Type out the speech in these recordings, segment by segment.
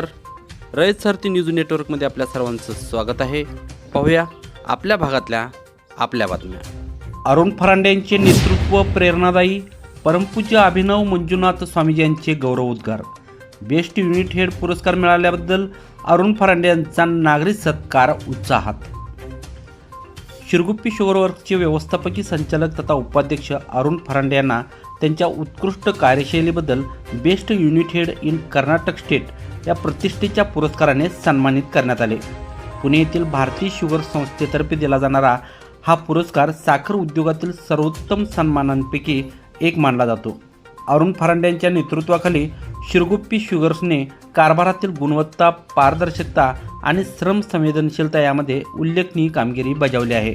नमस्कार. रयत सारथी न्यूज नेटवर्कमध्ये आपल्या सर्वांचं स्वागत आहे. पाहूया आपल्या भागातल्या आपल्या बातम्या. अरुण फरांडे यांचे नेतृत्व प्रेरणादायी परमपूज्य अभिनव मंजुनाथ स्वामीजी यांचे गौरव उद्गार. बेस्ट युनिट हेड पुरस्कार मिळाल्याबद्दल अरुण फरांडे यांचा नागरिक सत्कार उत्साहात. शिरगुप्पी शुगर वर्कचे व्यवस्थापकीय संचालक तथा उपाध्यक्ष अरुण फरांडे यांना त्यांच्या उत्कृष्ट कार्यशैलीबद्दल best unit head in Karnataka state या प्रतिष्ठेच्या पुरस्काराने सन्मानित करण्यात आले. पुणे येथील भारतीय शुगर संस्थेतर्फे दिला जाणारा हा पुरस्कार साखर उद्योगातील सर्वोत्तम सन्मानांपैकी एक मानला जातो. अरुण फरांड्यांच्या नेतृत्वाखाली शिरगुप्पी शुगर्सने कारभारातील गुणवत्ता पारदर्शकता आणि श्रम संवेदनशीलता यामध्ये उल्लेखनीय कामगिरी बजावली आहे.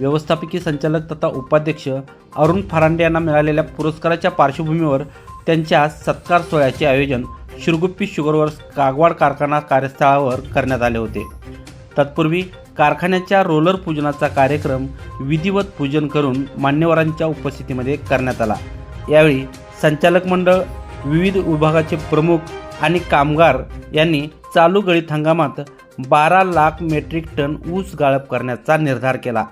व्यवस्थापकीय संचालक तथा उपाध्यक्ष अरुण फरांडे यांना मिळालेल्या पुरस्काराच्या पार्श्वभूमीवर त्यांच्या सत्कार सोहळ्याचे आयोजन शिरगुप्पी शुगरवर कागवाड कारखाना कार्यस्थळावर करण्यात आले होते. तत्पूर्वी कारखान्याच्या रोलर पूजनाचा कार्यक्रम विधिवत पूजन करून मान्यवरांच्या उपस्थितीमध्ये करण्यात आला. यावेळी संचालक मंडळ विविध विभागाचे प्रमुख आणि कामगार यांनी चालू गळीत हंगामात बारा लाख मेट्रिक टन ऊस गाळप करण्याचा निर्धार केला.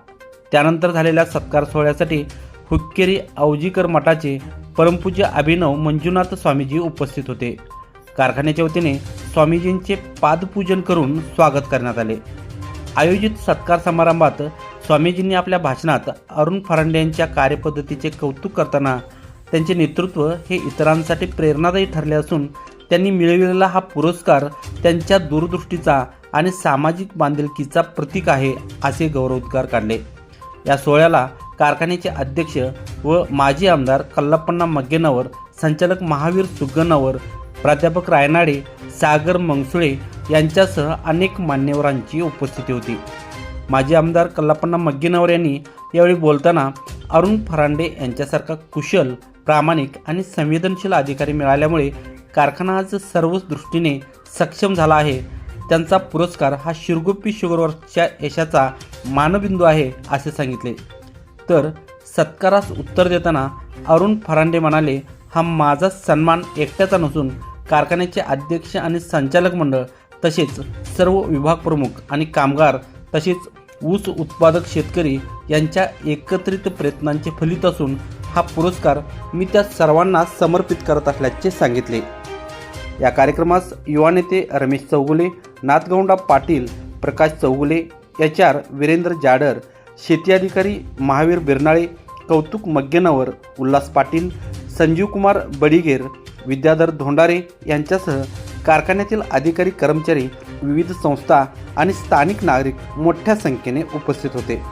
त्यानंतर झालेल्या सत्कार सोहळ्यासाठी हुक्केरी औजीकर मठाचे परमपूज्य अभिनव मंजुनाथ स्वामीजी उपस्थित होते. कारखान्याच्या वतीने स्वामीजींचे पादपूजन करून स्वागत करण्यात आले. आयोजित सत्कार समारंभात स्वामीजींनी आपल्या भाषणात अरुण फरांडे यांच्या कार्यपद्धतीचे कौतुक करताना त्यांचे नेतृत्व हे इतरांसाठी प्रेरणादायी ठरले असून त्यांनी मिळविलेला हा पुरस्कार त्यांच्या दूरदृष्टीचा आणि सामाजिक बांधिलकीचा प्रतीक आहे असे गौरवोद्गार काढले. या सोहळ्याला कारखान्याचे अध्यक्ष व माजी आमदार कल्लापण्णा मग्गेनावर संचालक महावीर सुग्गनावर प्राध्यापक रायनाडे सागर मंगसुळे यांच्यासह अनेक मान्यवरांची उपस्थिती होती. माजी आमदार कल्लापन्ना मग्गीनवर यांनी यावेळी बोलताना अरुण फरांडे यांच्यासारखा कुशल प्रामाणिक आणि संवेदनशील अधिकारी मिळाल्यामुळे कारखाना आज सर्वच दृष्टीने सक्षम झाला आहे. त्यांचा पुरस्कार हा शिरगुप्पी शुगरवरच्या यशाचा मानबिंदू आहे असे सांगितले. तर सत्कारास उत्तर देताना अरुण फरांडे म्हणाले हा माझा सन्मान एकट्याचा नसून कारखान्याचे अध्यक्ष आणि संचालक मंडळ तसेच सर्व विभाग प्रमुख आणि कामगार तसेच ऊस उत्पादक शेतकरी यांच्या एकत्रित प्रयत्नांचे फलित असून हा पुरस्कार मी त्या सर्वांना समर्पित करत असल्याचे सांगितले. या कार्यक्रमास युवा नेते रमेश चौगुले नाथगौंडा पाटील प्रकाश चौगुले एच आर वीरेंद्र जाडर शेती अधिकारी महावीर बिरनाळे कौतुक मग्गेनवर उल्हास पाटील संजीव कुमार बडिगेर विद्याधर धोंडारे यांच्यासह कारखान्यातील अधिकारी कर्मचारी विविध संस्था आणि स्थानिक नागरिक मोठ्या संख्येने उपस्थित होते.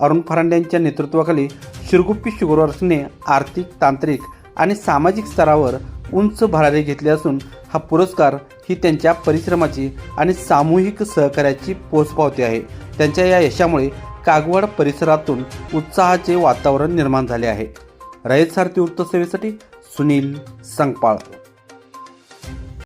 अरुण फरांडे यांच्या नेतृत्वाखाली शिरगुप्पी शुगरवर्सने आर्थिक तांत्रिक आणि सामाजिक स्तरावर उंच भरारी घेतली असून हा पुरस्कार ही त्यांच्या परिश्रमाची आणि सामूहिक सहकार्याची पोचपावती आहे. त्यांच्या या यशामुळे कागवाड परिसरातून उत्साहाचे वातावरण निर्माण झाले आहे. रयत सारथी वृत्तसेवेसाठी सुनील संगपाळ